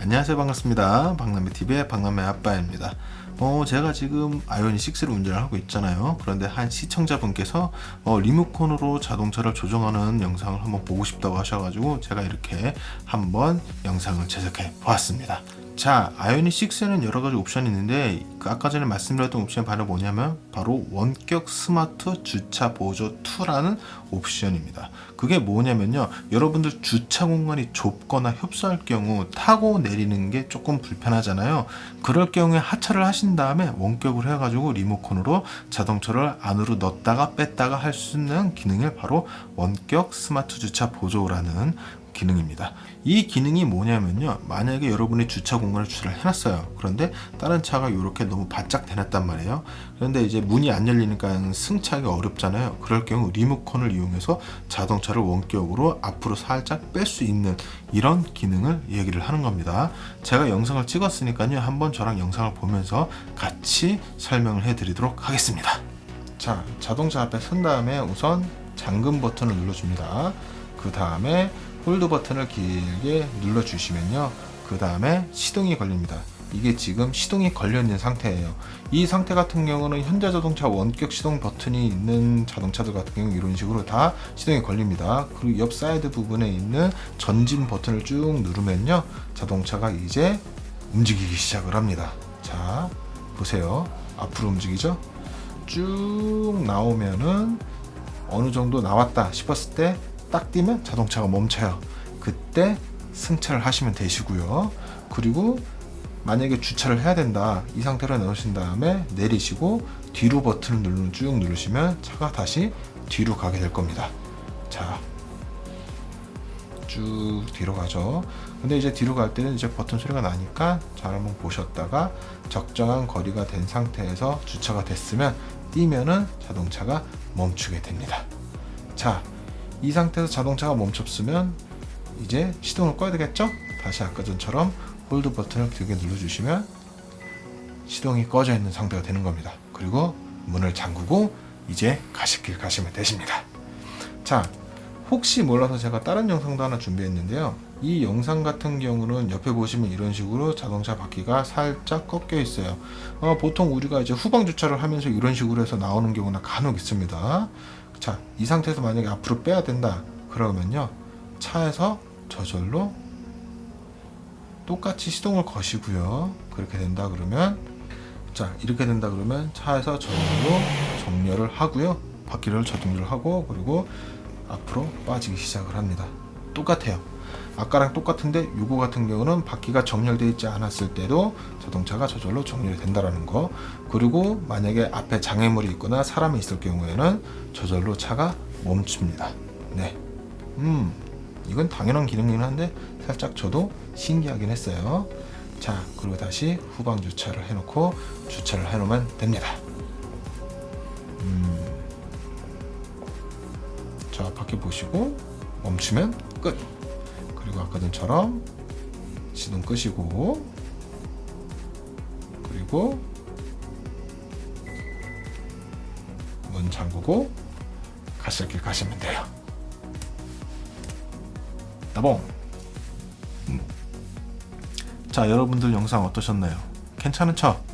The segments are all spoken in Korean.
안녕하세요. 반갑습니다. 박남매TV의 박남매 아빠입니다 어 제가 지금 아이오닉 6를 운전을 하고 있잖아요. 그런데 한 시청자분께서 어, 리모컨으로 자동차를 조정하는 영상을 한번 보고 싶다고 하셔가지고 제가 이렇게 한번 영상을 제작해 보았습니다. 자 아이오닉 6에는 여러 가지 옵션이 있는데 그 아까 전에 말씀드렸던 옵션이 바로 뭐냐면 바로 원격 스마트 주차 보조 2라는 옵션입니다. 그게 뭐냐면요. 여러분들 주차 공간이 좁거나 협소할 경우 타고 내리는 게 조금 불편하잖아요. 그럴 경우에 하차를 하신 다음에 원격으로 해가지고 리모컨으로 자동차를 안으로 넣었다가 뺐다가 할 수 있는 기능을 바로 원격 스마트 주차 보조라는 기능입니다. 이 기능이 뭐냐면요. 만약에 여러분이 주차 공간을 주차를 해놨어요. 그런데 다른 차가 이렇게 너무 바짝 대놨단 말이에요. 그런데 이제 문이 안 열리니까 승차하기가 어렵잖아요. 그럴 경우 리모컨을 이용해서 자동차를 원격으로 앞으로 살짝 뺄 수 있는 이런 기능을 얘기를 하는 겁니다. 제가 영상을 찍었으니까요. 한번 저랑 영상을 보면서 같이 설명을 해드리도록 하겠습니다. 자, 자동차 앞에 선 다음에 우선 잠금 버튼을 눌러줍니다. 그 다음에 홀드 버튼을 길게 눌러주시면요. 그 다음에 시동이 걸립니다. 이게 지금 시동이 걸려 있는 상태예요. 이 상태 같은 경우는 현대 자동차 원격 시동 버튼이 있는 자동차들 같은 경우 이런 식으로 다 시동이 걸립니다. 그리고 옆 사이드 부분에 있는 전진 버튼을 쭉 누르면요. 자동차가 이제 움직이기 시작을 합니다. 자, 보세요. 앞으로 움직이죠? 쭉 나오면은 어느 정도 나왔다 싶었을 때 딱 뛰면 자동차가 멈춰요. 그때 승차를 하시면 되시고요. 그리고 만약에 주차를 해야 된다 이 상태로 넣으신 다음에 내리시고 뒤로 버튼을 누르, 쭉 누르시면 차가 다시 뒤로 가게 될 겁니다. 자, 쭉 뒤로 가죠. 근데 이제 뒤로 갈 때는 이제 버튼 소리가 나니까 잘 한번 보셨다가 적정한 거리가 된 상태에서 주차가 됐으면 뛰면은 자동차가 멈추게 됩니다. 자, 이 상태에서 자동차가 멈췄으면 이제 시동을 꺼야 되겠죠? 다시 아까 전처럼 홀드 버튼을 길게 눌러주시면 시동이 꺼져 있는 상태가 되는 겁니다. 그리고 문을 잠그고 이제 가실 길 가시면 되십니다. 자, 혹시 몰라서 제가 다른 영상도 하나 준비했는데요. 이 영상 같은 경우는 옆에 보시면 이런 식으로 자동차 바퀴가 살짝 꺾여 있어요. 어, 보통 우리가 이제 후방 주차를 하면서 이런 식으로 해서 나오는 경우나 간혹 있습니다. 자, 이 상태에서 만약에 앞으로 빼야 된다. 그러면요. 차에서 저절로 똑같이 시동을 거시고요. 그렇게 된다 그러면 자, 이렇게 된다 그러면 차에서 저절로 정렬을 하고요. 바퀴를 저정렬을 하고 그리고 앞으로 빠지기 시작을 합니다. 똑같아요. 아까랑 똑같은데 요거 같은 경우는 바퀴가 정렬되어 있지 않았을 때도 자동차가 저절로 정렬이 된다라는 거. 그리고 만약에 앞에 장애물이 있거나 사람이 있을 경우에는 저절로 차가 멈춥니다. 네. 음 이건 당연한 기능이긴 한데 살짝 저도 신기하긴 했어요. 자 그리고 다시 후방 주차를 해놓고 주차를 해놓으면 됩니다. 음. 자 바퀴 보시고 멈추면 끝 그리고 아까 전처럼 시동 끄시고 그리고 문 잠그고 가실 길 가시면 돼요. 나봉. 음. 자 여러분들 영상 어떠셨나요? 괜찮은 척.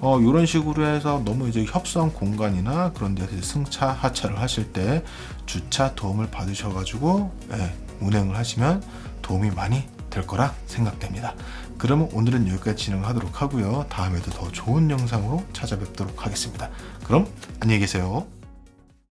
어, 이런 식으로 해서 너무 이제 협소한 공간이나 그런 데서 승차, 하차를 하실 때 주차 도움을 받으셔가지고 예, 운행을 하시면 도움이 많이 될 거라 생각됩니다. 그러면 오늘은 여기까지 진행하도록 하고요. 다음에도 더 좋은 영상으로 찾아뵙도록 하겠습니다. 그럼 안녕히 계세요.